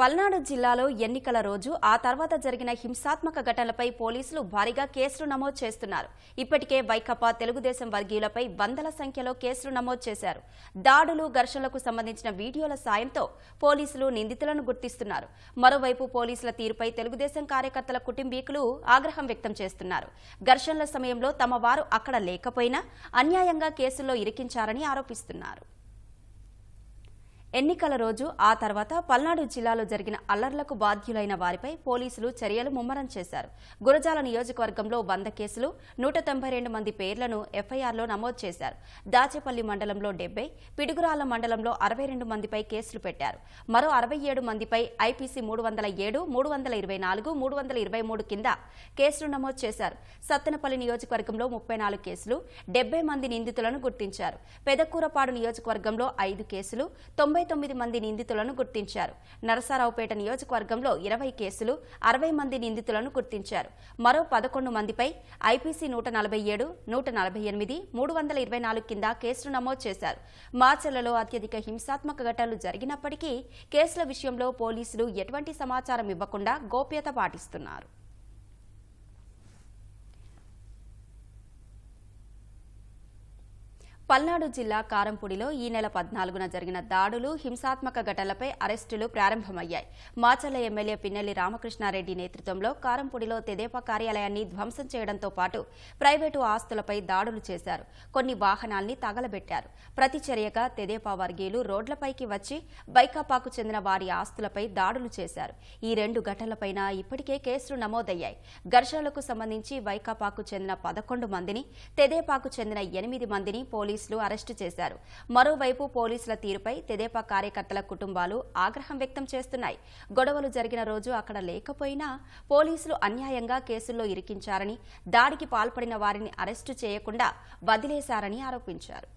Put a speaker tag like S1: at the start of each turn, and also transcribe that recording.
S1: పల్నాడు జిల్లాలో ఎన్నికల రోజు ఆ తర్వాత జరిగిన హింసాత్మక ఘటనలపై పోలీసులు భారీగా కేసులు నమోదు చేస్తున్నారు. ఇప్పటికే వైకపా తెలుగుదేశం వర్గీయులపై వందల సంఖ్యలో కేసులు నమోదు చేశారు. దాడులు ఘర్షణలకు సంబంధించిన వీడియోల సాయంతో పోలీసులు నిందితులను గుర్తిస్తున్నారు. మరోవైపు పోలీసుల తీరుపై తెలుగుదేశం కార్యకర్తల కుటుంబీకులు ఆగ్రహం వ్యక్తం చేస్తున్నారు. ఘర్షణల సమయంలో తమ వారు అక్కడ లేకపోయినా అన్యాయంగా కేసుల్లో ఇరికించారని ఆరోపిస్తున్నారు. ఎన్నికల రోజు ఆ తర్వాత పల్నాడు జిల్లాలో జరిగిన అల్లర్లకు బాధ్యులైన వారిపై పోలీసులు చర్యలు ముమ్మరం చేశారు. గురజాల నియోజకవర్గంలో వంద కేసులు నూట తొంభై రెండు మంది పేర్లను ఎఫ్ఐఆర్లో నమోదు చేశారు. దాచేపల్లి మండలంలో డెబ్బై పిడుగురాల మండలంలో అరవై రెండు మందిపై కేసులు పెట్టారు. మరో అరవై ఏడు మందిపై ఐపీసీ మూడు వందల ఏడు మూడు వందల ఇరవై నాలుగు మూడు వందల ఇరవై మూడు కింద కేసులు నమోదు చేశారు. సత్తెనపల్లి నియోజకవర్గంలో ముప్పై నాలుగు కేసులు డెబ్బై మంది నిందితులను గుర్తించారు. పెదకూరపాడు నియోజకవర్గంలో ఐదు కేసులు తొంభై తొమ్మిది మంది నిందితులను గుర్తించారు. నరసారావుపేట నియోజకవర్గంలో ఇరవై కేసులు అరవై మంది నిందితులను గుర్తించారు. మరో పదకొండు మందిపై ఐపీసీ నూట నలభై ఏడు నూట నలభై ఎనిమిది మూడు వందల ఇరవై నాలుగు కింద కేసులు నమోదు చేశారు. మాచర్లలో అత్యధిక హింసాత్మక ఘటనలు జరిగినప్పటికీ కేసుల విషయంలో పోలీసులు ఎటువంటి సమాచారం ఇవ్వకుండా గోప్యత పాటిస్తున్నారు. పల్నాడు జిల్లా కారంపూడిలో ఈ నెల పద్నాలుగున జరిగిన దాడులు హింసాత్మక ఘటనలపై అరెస్టులు ప్రారంభమయ్యాయి. మాచర్ల ఎమ్మెల్యే పిన్నెల్లి రామకృష్ణారెడ్డి నేతృత్వంలో కారంపూడిలో తెదేపా కార్యాలయాన్ని ధ్వంసం చేయడంతో పాటు ప్రైవేటు ఆస్తులపై దాడులు చేశారు. కొన్ని వాహనాల్ని తగలబెట్టారు. ప్రతిచర్యగా తెదేపా వర్గీయులు రోడ్లపైకి వచ్చి బైకాపాకు చెందిన వారి ఆస్తులపై దాడులు చేశారు. ఈ రెండు ఘటనలపైన ఇప్పటికే కేసులు నమోదయ్యాయి. ఘర్షణలకు సంబంధించి వైకాపాకు చెందిన పదకొండు మందిని తెదేపాకు చెందిన ఎనిమిది మందిని పోలీసులు అరెస్టు చేశారు. మరోవైపు పోలీసుల తీరుపై తెదేపా కార్యకర్తల కుటుంబాలు ఆగ్రహం వ్యక్తం చేస్తున్నాయి. గొడవలు జరిగిన రోజు అక్కడ లేకపోయినా పోలీసులు అన్యాయంగా కేసుల్లో ఇరికించారని దాడికి పాల్పడిన వారిని అరెస్టు చేయకుండా వదిలేశారని ఆరోపించారు.